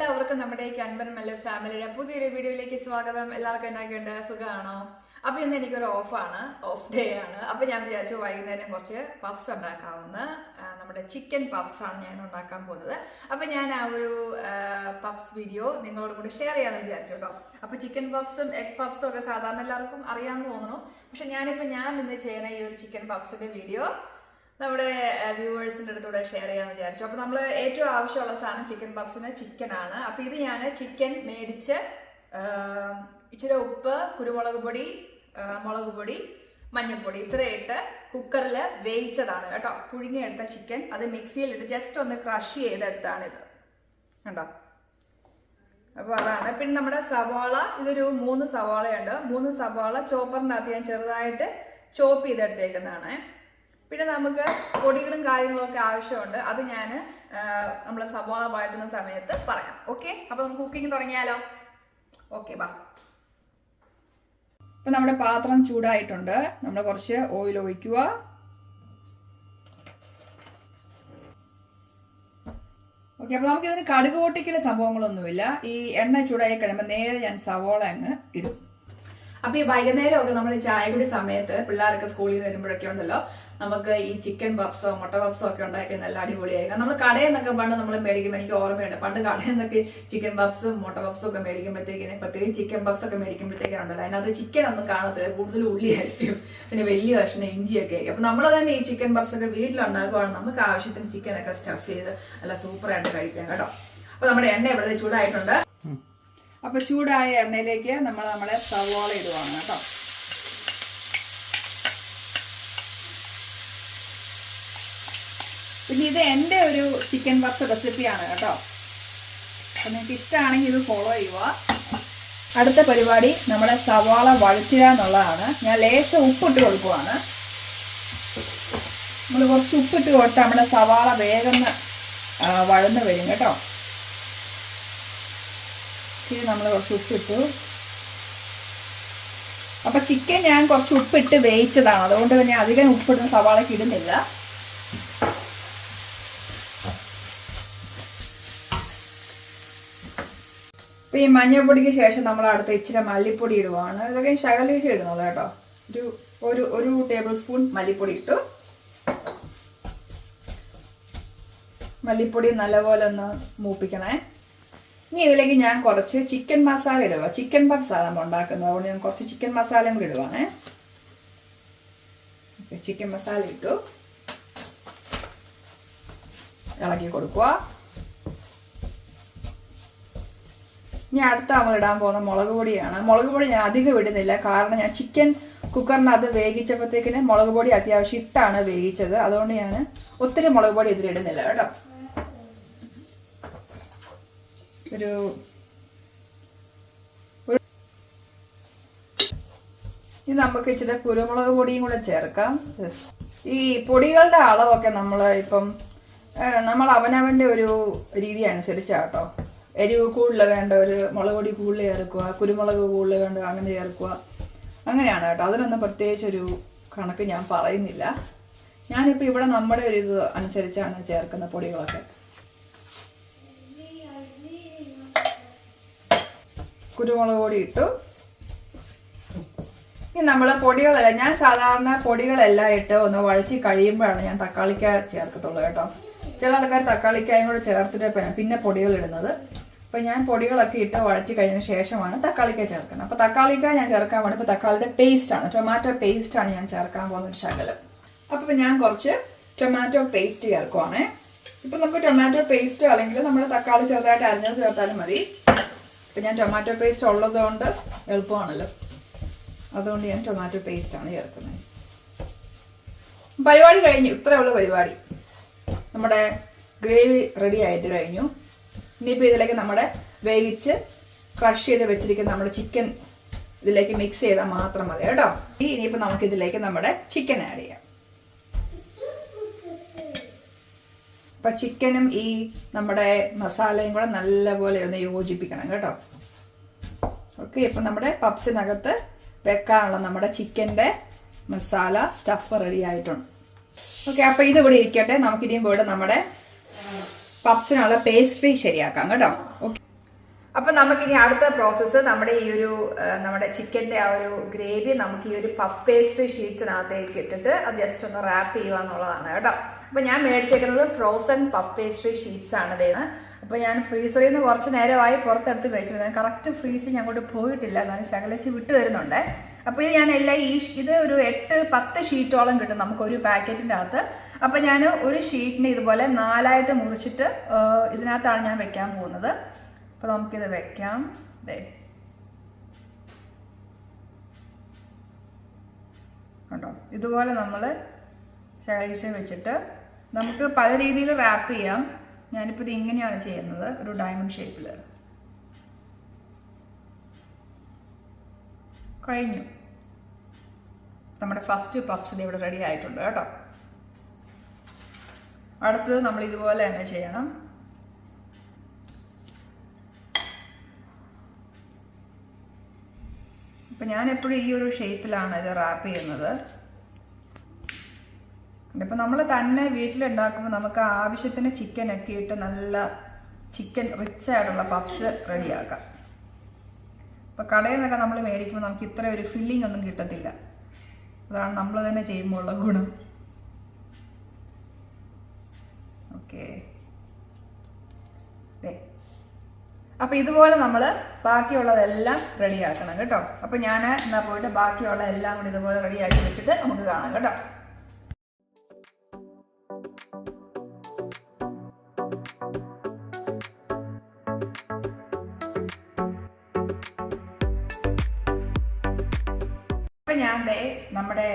എല്ലാവർക്കും നമ്മുടെ ഈ കൺവൻ മെല്ലെ ഫാമിലിയുടെ പുതിയൊരു വീഡിയോയിലേക്ക് സ്വാഗതം. എല്ലാവർക്കും എന്നാക്കിയുണ്ട്? സുഖമാണോ അപ്പോൾ ഇന്ന് എനിക്കൊരു ഓഫാണ്. ഓഫ് ഡേ ആണ്. അപ്പോൾ ഞാൻ വിചാരിച്ചു വൈകുന്നേരം കുറച്ച് പഫ്സ് ഉണ്ടാക്കാവുന്ന നമ്മുടെ ചിക്കൻ പഫ്സ് ആണ് ഞാൻ ഉണ്ടാക്കാൻ പോകുന്നത്. അപ്പോൾ ഞാൻ ആ ഒരു പഫ്സ് വീഡിയോ നിങ്ങളോട് കൂടി ഷെയർ ചെയ്യാമെന്ന് വിചാരിച്ചു കേട്ടോ. അപ്പോൾ ചിക്കൻ പഫ്സും എഗ് പഫ്സും ഒക്കെ സാധാരണ എല്ലാവർക്കും അറിയാമെന്ന് തോന്നുന്നു. പക്ഷെ ഞാനിപ്പോ ഞാൻ ഇന്ന് ചെയ്യുന്ന ഈ ഒരു ചിക്കൻ പഫ്സിന്റെ വീഡിയോ നമ്മുടെ വ്യൂവേഴ്സിന്റെ അടുത്തൂടെ ഷെയർ ചെയ്യാമെന്ന് വിചാരിച്ചു. അപ്പോൾ നമ്മൾ ഏറ്റവും ആവശ്യമുള്ള സാധനം ചിക്കൻ പഫ്സിന് ചിക്കൻ ആണ് അപ്പോൾ ഇത് ഞാൻ ചിക്കൻ മേടിച്ച് ഇച്ചിരി ഉപ്പ് കുരുമുളക് പൊടി മുളക് പൊടി മഞ്ഞൾപ്പൊടി ഇത്രയിട്ട് കുക്കറിൽ വേവിച്ചതാണ് കേട്ടോ. പുഴുങ്ങിയെടുത്ത ചിക്കൻ അത് മിക്സിയിലിട്ട് ജസ്റ്റ് ഒന്ന് ക്രഷ് ചെയ്തെടുത്താണിത്. കണ്ടോ? അപ്പോൾ അതാണ്. പിന്നെ നമ്മുടെ സവാള ഇതൊരു മൂന്ന് സവാളയുണ്ട്. മൂന്ന് സവാള ചോപ്പറിനകത്ത് ഞാൻ ചെറുതായിട്ട് ചോപ്പ് ചെയ്തെടുത്തേക്കുന്നതാണ്. പിന്നെ നമുക്ക് പൊടികളും കാര്യങ്ങളും ഒക്കെ ആവശ്യമുണ്ട്. അത് ഞാൻ നമ്മളെ സവാള വഴറ്റുന്ന സമയത്ത് പറയാം. ഓക്കെ അപ്പോൾ നമുക്ക് കുക്കിംഗ് തുടങ്ങിയാലോ? ഓക്കെ ബാ. ഇപ്പം നമ്മുടെ പാത്രം ചൂടായിട്ടുണ്ട്. നമ്മൾ കുറച്ച് ഓയിൽ ഒഴിക്കുക. ഓക്കെ അപ്പോൾ നമുക്ക് ഇതിന് കടുക് പൊട്ടിക്കൽ സംഭവങ്ങളൊന്നുമില്ല. ഈ എണ്ണ ചൂടായി കഴിയുമ്പോൾ നേരെ ഞാൻ സവോള അങ്ങ് ഇടും. അപ്പൊ ഈ വൈകുന്നേരമൊക്കെ നമ്മൾ ചായ കുടി സമയത്ത് പിള്ളേരൊക്കെ സ്കൂളിൽ നിന്ന് വരുമ്പോഴൊക്കെ ഉണ്ടല്ലോ നമുക്ക് ഈ ചിക്കൻ പപ്സോ മുട്ട പപ്സോ ഒക്കെ ഉണ്ടാക്കി നല്ല അടിപൊളിയായിരിക്കും. നമ്മൾ കടയിൽ നിന്നൊക്കെ പണ്ട് നമ്മൾ മേടിക്കുമ്പോൾ എനിക്ക് ഓർമ്മയുണ്ട് പണ്ട് കടയിൽ നിന്നൊക്കെ ചിക്കൻ പപ്സും മുട്ട പപ്സും ഒക്കെ മേടിക്കുമ്പോഴത്തേക്കിന് പ്രത്യേകിച്ച് ചിക്കൻ പപ്സ് ഒക്കെ മേടിക്കുമ്പോഴത്തേക്കാണ് ഉണ്ടല്ലോ അതിനകത്ത് ചിക്കൻ ഒന്നും കാണത്തില്ല കൂടുതൽ ഉള്ളിയായിരിക്കും. പിന്നെ വലിയ കഷ്ണം ഇഞ്ചിയൊക്കെ ആയിരിക്കും. അപ്പൊ നമ്മൾ തന്നെ ഈ ചിക്കൻ പപ്സ് ഒക്കെ വീട്ടിലുണ്ടാക്കുവാണ് നമുക്ക് ആവശ്യത്തിന് ചിക്കൻ ഒക്കെ സ്റ്റഫ് ചെയ്ത് നല്ല സൂപ്പറായിട്ട് കഴിക്കാം കേട്ടോ. അപ്പൊ നമ്മുടെ എണ്ണ ഇവിടെ ചൂടായിട്ടുണ്ട്. അപ്പൊ ചൂടായ എണ്ണയിലേക്ക് നമ്മൾ നമ്മുടെ സവോള ഇടുവാണ് കേട്ടോ. പിന്നെ ഇത് എന്റെ ഒരു ചിക്കൻ പപ്സ് റെസിപ്പിയാണ് കേട്ടോ. അപ്പൊ നിങ്ങൾക്ക് ഇഷ്ടമാണെങ്കിൽ ഇത് ഫോളോ ചെയ്യുക. അടുത്ത പരിപാടി നമ്മുടെ സവാള വഴറ്റുക എന്നുള്ളതാണ്. ഞാൻ ലേശം ഉപ്പിട്ട് കൊടുക്കുവാണ്. നമ്മൾ കുറച്ച് ഉപ്പിട്ട് കൊടുത്താൽ നമ്മുടെ സവാള വേഗം വഴന്ന് വരും കേട്ടോ. ഇച്ചിരി നമ്മൾ കുറച്ച് ഉപ്പിട്ടു. അപ്പൊ ചിക്കൻ ഞാൻ കുറച്ച് ഉപ്പിട്ട് വേവിച്ചതാണ്. അതുകൊണ്ട് തന്നെ അധികം ഉപ്പിടുന്ന സവാളയ്ക്ക് ഇടുന്നില്ല. ഇപ്പൊ ഈ മഞ്ഞൾപ്പൊടിക്ക് ശേഷം നമ്മൾ അടുത്ത ഇച്ചിരി മല്ലിപ്പൊടി ഇടുവാണ്. ഇതൊക്കെ ശകലീഷ ഇടുന്നുള്ളൂ കേട്ടോ. ഒരു ഒരു ഒരു ടേബിൾ സ്പൂൺ മല്ലിപ്പൊടി ഇട്ടു. മല്ലിപ്പൊടി നല്ലപോലെ ഒന്ന് മൂപ്പിക്കണേ. ഇനി ഇതിലേക്ക് ഞാൻ കുറച്ച് ചിക്കൻ മസാല ഇടുക ചിക്കൻ പഫ്സാണ് നമ്മൾ ഉണ്ടാക്കുന്നത്. അതുകൊണ്ട് ഞാൻ കുറച്ച് ചിക്കൻ മസാലയും കൂടി ഇടുവാണേ. ചിക്കൻ മസാല ഇട്ടു. ഇളക്കി കൊടുക്കുക. ഇനി അടുത്ത നമ്മൾ ഇടാൻ പോകുന്ന മുളക് പൊടിയാണ്. മുളക് പൊടി ഞാൻ അധികം ഇടുന്നില്ല. കാരണം ഞാൻ ചിക്കൻ കുക്കറിനകത്ത് വേവിച്ചപ്പോഴത്തേക്കിന് മുളക് പൊടി അത്യാവശ്യം ഇട്ടാണ് വേവിച്ചത്. അതുകൊണ്ട് ഞാൻ ഒത്തിരി മുളക് പൊടി ഇതിലിടുന്നില്ല കേട്ടോ. ഒരു ഇനി നമുക്ക് ഇച്ചിരി കുരുമുളക് പൊടിയും കൂടെ ചേർക്കാം. ഈ പൊടികളുടെ അളവൊക്കെ നമ്മൾ ഇപ്പം നമ്മൾ അവനവന്റെ ഒരു രീതി അനുസരിച്ചാട്ടോ എരിവ് കൂടുതൽ വേണ്ട ഒരു മുളക് പൊടി കൂടുതൽ ചേർക്കുക കുരുമുളക് കൂടുതൽ വേണ്ട അങ്ങനെ ചേർക്കുക. അങ്ങനെയാണ് കേട്ടോ. അതിനൊന്നും പ്രത്യേകിച്ച് ഒരു കണക്ക് ഞാൻ പറയുന്നില്ല. ഞാനിപ്പോൾ ഇവിടെ നമ്മുടെ ഒരു ഇത് അനുസരിച്ചാണ് ചേർക്കുന്ന പൊടികളൊക്കെ. കുരുമുളക് പൊടി ഇട്ടു ഇനി നമ്മൾ പൊടികളെല്ലാം ഞാൻ സാധാരണ പൊടികളെല്ലാം ഇട്ട് ഒന്ന് വഴറ്റി കഴിയുമ്പോഴാണ് ഞാൻ തക്കാളിക്ക ചേർക്കത്തുള്ളൂ കേട്ടോ. ചില ആൾക്കാർ തക്കാളിക്കായും കൂടെ ചേർത്തിട്ട് പിന്നെ പൊടികൾ ഇടുന്നത് അപ്പൊ ഞാൻ പൊടികളൊക്കെ ഇട്ട് വഴറ്റി കഴിഞ്ഞ ശേഷമാണ് തക്കാളിക്ക ചേർക്കുന്നത്. അപ്പൊ തക്കാളിക്ക ഞാൻ ചേർക്കാൻ പോകുന്നത് ഇപ്പൊ തക്കാളിയുടെ ആണ്. ടൊമാറ്റോ പേസ്റ്റ് ആണ് ഞാൻ ചേർക്കാൻ പോകുന്ന ഒരു ശകലം. അപ്പൊ ഞാൻ കുറച്ച് ടൊമാറ്റോ പേസ്റ്റ് ചേർക്കുവാണേ. ഇപ്പൊ നമുക്ക് ടൊമാറ്റോ പേസ്റ്റോ അല്ലെങ്കിൽ നമ്മൾ തക്കാളി ചെറുതായിട്ട് അരിഞ്ഞത് ചേർത്താലും മതി. ഇപ്പൊ ഞാൻ ടൊമാറ്റോ പേസ്റ്റ് ഉള്ളത് കൊണ്ട് എളുപ്പമാണല്ലോ. അതുകൊണ്ട് ഞാൻ ടൊമാറ്റോ പേസ്റ്റ് ആണ് ചേർക്കുന്നത്. പരിപാടി കഴിഞ്ഞു. ഇത്രയുള്ള പരിപാടി. നമ്മുടെ ഗ്രേവി റെഡി ആയിട്ട് കഴിഞ്ഞു. ഇനിയിപ്പോൾ ഇതിലേക്ക് നമ്മുടെ വേവിച്ച് ക്രഷ് ചെയ്ത് വെച്ചിരിക്കുന്ന നമ്മുടെ ചിക്കൻ ഇതിലേക്ക് മിക്സ് ചെയ്താൽ മാത്രം മതി കേട്ടോ. ഇനിയിപ്പോൾ നമുക്ക് ഇതിലേക്ക് നമ്മുടെ ചിക്കൻ ആഡ് ചെയ്യാം. അപ്പൊ ചിക്കനും ഈ നമ്മുടെ മസാലയും കൂടെ നല്ലപോലെ ഒന്ന് യോജിപ്പിക്കണം കേട്ടോ. ഓക്കെ ഇപ്പൊ നമ്മുടെ പപ്സിനകത്ത് വെക്കാനുള്ള നമ്മുടെ ചിക്കന്റെ മസാല സ്റ്റഫ് റെഡി ആയിട്ടുണ്ട്. ഓക്കെ ഇത് ഇവിടെ ഇരിക്കട്ടെ. നമുക്കിനിയും പോയിട്ട് നമ്മുടെ പപ്സിനുള്ള പേസ്ട്രി ശരിയാക്കാം കേട്ടോ. ഓക്കെ അപ്പൊ നമുക്കിനി അടുത്ത പ്രോസസ്സ് നമ്മുടെ ഈ ഒരു നമ്മുടെ ചിക്കന്റെ ആ ഒരു ഗ്രേവി നമുക്ക് ഈ ഒരു പഫ് പേസ്ട്രി ഷീറ്റ്സിനകത്തേക്ക് ഇട്ടിട്ട് അത് ജസ്റ്റ് ഒന്ന് റാപ്പ് ചെയ്യുക എന്നുള്ളതാണ് കേട്ടോ. അപ്പം ഞാൻ മേടിച്ചേക്കുന്നത് ഫ്രോസൺ പഫ് പേസ്ട്രി ഷീറ്റ്സ് ആണ് ഇതേന്ന് അപ്പോൾ ഞാൻ ഫ്രീസറിൽ നിന്ന് കുറച്ച് നേരമായി പുറത്തെടുത്ത് വെച്ചിരുന്നത് കറക്റ്റ് ഫ്രീസിങ് അങ്ങോട്ട് പോയിട്ടില്ല. എന്നാലും ശകലച്ച് വിട്ട് വരുന്നുണ്ട്. അപ്പോൾ ഇത് ഞാൻ എല്ലാ ഈ ഇത് ഒരു എട്ട് പത്ത് ഷീറ്റോളം കിട്ടും നമുക്ക് ഒരു പാക്കറ്റിന്റെ അകത്ത് അപ്പം ഞാൻ ഒരു ഷീറ്റിന് ഇതുപോലെ നാലായിട്ട് മുറിച്ചിട്ട് ഇതിനകത്താണ് ഞാൻ വെക്കാൻ പോകുന്നത്. അപ്പോൾ നമുക്കിത് വെക്കാം. ദേ. കണ്ടോ? ഇതുപോലെ നമ്മൾ ശേഖരിച്ച് വെച്ചിട്ട് നമുക്ക് പല രീതിയിൽ റാപ്പ് ചെയ്യാം. ഞാനിപ്പോൾ ഇത് ഇങ്ങനെയാണ് ചെയ്യുന്നത് ഒരു ഡയമണ്ട് ഷേപ്പിൽ കഴിഞ്ഞു. നമ്മുടെ ഫസ്റ്റ് പഫ്സ് ഇവിടെ റെഡി ആയിട്ടുണ്ട് കേട്ടോ. അടുത്തത് നമ്മൾ ഇതുപോലെ തന്നെ ചെയ്യണം. ഇപ്പം ഞാൻ എപ്പോഴും ഈ ഒരു ഷേപ്പിലാണ് ഇത് റാപ്പ് ചെയ്യുന്നത്. ഇപ്പം നമ്മൾ തന്നെ വീട്ടിലുണ്ടാക്കുമ്പോൾ നമുക്ക് ആവശ്യത്തിന് ചിക്കൻ ഒക്കെ ഇട്ട് നല്ല ചിക്കൻ റിച്ച് ആയിട്ടുള്ള പഫ്സ് റെഡിയാക്കാം ഇപ്പം കടയിൽ നിന്നൊക്കെ നമ്മൾ മേടിക്കുമ്പോൾ നമുക്ക് ഇത്ര ഒരു ഫില്ലിംഗ് ഒന്നും കിട്ടത്തില്ല. അതാണ് നമ്മൾ തന്നെ ചെയ്യുമ്പോൾ ഉള്ള ഗുണം. ഓക്കെ അപ്പം ഇതുപോലെ നമ്മൾ ബാക്കിയുള്ളതെല്ലാം റെഡിയാക്കണം കേട്ടോ. അപ്പം ഞാൻ എന്നാൽ പോയിട്ട് ബാക്കിയുള്ള എല്ലാം കൂടി ഇതുപോലെ റെഡിയാക്കി വെച്ചിട്ട് നമുക്ക് കാണാം കേട്ടോ. ഇപ്പൊ ഞാൻ ദേ നമ്മുടെ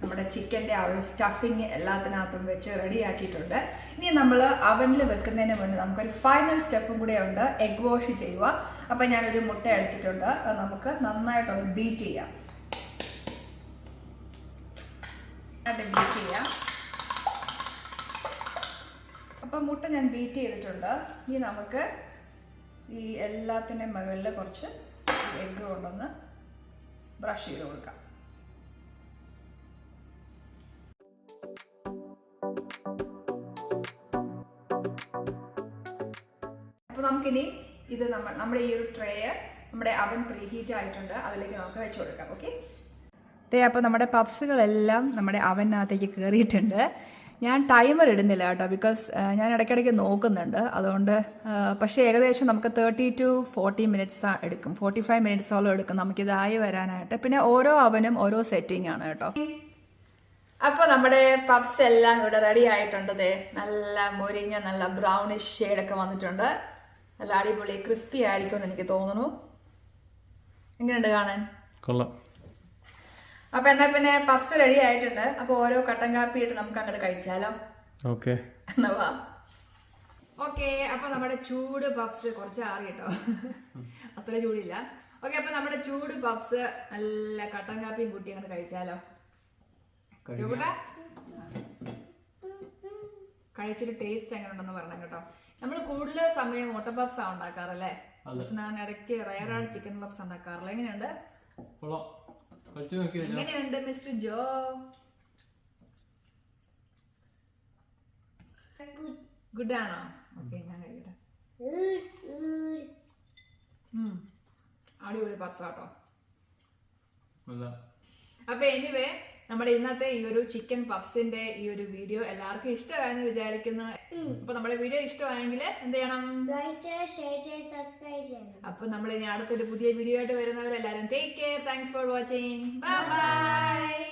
നമ്മുടെ ചിക്കന്റെ ആ ഒരു സ്റ്റഫിങ് എല്ലാത്തിനകത്തും വെച്ച് റെഡിയാക്കിയിട്ടുണ്ട്. ഇനി നമ്മൾ അവനിൽ വെക്കുന്നതിന് മുന്നേ നമുക്കൊരു ഫൈനൽ സ്റ്റെപ്പും കൂടെ ഉണ്ട്. എഗ് വാഷ് ചെയ്യുക. അപ്പൊ ഞാനൊരു മുട്ട എടുത്തിട്ടുണ്ട്. അത് നമുക്ക് നന്നായിട്ടൊന്ന് ബീറ്റ് ചെയ്യാം. ബീറ്റ് ചെയ്യാം. അപ്പൊ മുട്ട ഞാൻ ബീറ്റ് ചെയ്തിട്ടുണ്ട്. ഇനി നമുക്ക് ഈ എല്ലാത്തിന്റെ മുകളിൽ കുറച്ച് എഗ്ഗ് കൊണ്ടൊന്ന് ബ്രഷ് ചെയ്ത് കൊടുക്കാം. അപ്പോൾ നമുക്കിനി ഇത് നമ്മൾ നമ്മുടെ ഈ ഒരു ട്രേ നമ്മുടെ അവൻ പ്രീഹീറ്റ് ആയിട്ടുണ്ട്. അതിലേക്ക് നമുക്ക് വെച്ച് കൊടുക്കാം ഓക്കെ ദേ അപ്പോൾ നമ്മുടെ പപ്സുകളെല്ലാം നമ്മുടെ അവനകത്തേക്ക് കയറിയിട്ടുണ്ട് ഞാൻ ടൈമർ ഇടുന്നില്ല കേട്ടോ ബിക്കോസ് ഞാൻ ഇടയ്ക്കിടയ്ക്ക് നോക്കുന്നുണ്ട്. അതുകൊണ്ട് പക്ഷേ ഏകദേശം നമുക്ക് തേർട്ടി ടു ഫോർട്ടി മിനിറ്റ്സ് എടുക്കും. ഫോർട്ടി ഫൈവ് മിനിറ്റ്സോളം എടുക്കും നമുക്കിതായി വരാനായിട്ട്. പിന്നെ ഓരോ അവനും ഓരോ സെറ്റിംഗ് ആണ് കേട്ടോ. അപ്പോൾ നമ്മുടെ പപ്സ് എല്ലാം ഇവിടെ റെഡി ആയിട്ടുണ്ട് ദേ. നല്ല മൊരിഞ്ഞ നല്ല ബ്രൗണിഷ് ഷെയ്ഡൊക്കെ വന്നിട്ടുണ്ട്. നല്ല അടിപൊളി ക്രിസ്പി ആയിരിക്കും എന്ന് എനിക്ക് തോന്നുന്നു. എങ്ങനെയുണ്ട് കാണാൻ? കൊള്ളാം. അപ്പൊ എന്നാ പിന്നെ പപ്സ് റെഡി ആയിട്ടുണ്ട്. അപ്പൊ ഓരോ കട്ടൻ കാപ്പി ഇട്ട് നമുക്ക് അങ്ങോട്ട് കഴിച്ചാലോ? ഓക്കെ. എന്നാ വാ. ഓക്കെ അപ്പൊ നമ്മുടെ ചൂട് പപ്സ് കുറച്ച് ആറി കേട്ടോ. അത്ര ചൂടില്ല. ഓക്കെ അപ്പൊ നമ്മുടെ ചൂട് പപ്സ് നല്ല കട്ടൻ കാപ്പിയും കൂട്ടി അങ്ങോട്ട് കഴിച്ചാലോ? കഴിച്ചൊരു ടേസ്റ്റ് എങ്ങനെ ഉണ്ടെന്ന് പറഞ്ഞു കേട്ടോ. നമ്മൾ കൂടുതൽ സമയം മുട്ട പപ്സ് ആണ് ഉണ്ടാക്കാറല്ലേ ഇടയ്ക്ക് റയറാണ് ചിക്കൻ പപ്സ് ഉണ്ടാക്കാറില്ല എങ്ങനെയുണ്ട്? കഴിച്ചു നോക്കി എങ്ങനെയുണ്ട് മിസ്റ്റർ ജോ. ഗുഡ് ആണോ? ഓക്കെ ഞാൻ കഴിക്കട്ടെ. അടിപൊളി പപ്സാട്ടോ അപ്പൊ എനിവേ നമ്മുടെ ഇന്നത്തെ ഈ ഒരു ചിക്കൻ പഫ്സിന്റെ ഈ ഒരു വീഡിയോ എല്ലാവർക്കും ഇഷ്ടമായെന്ന് വിചാരിക്കുന്നു. അപ്പൊ നമ്മുടെ വീഡിയോ ഇഷ്ടമായെങ്കിൽ എന്ത് ചെയ്യണം? അപ്പൊ നമ്മൾ ഇനി അടുത്തൊരു പുതിയ വീഡിയോ ആയിട്ട് വരുന്നവരെല്ലാരും take care thanks for watching bye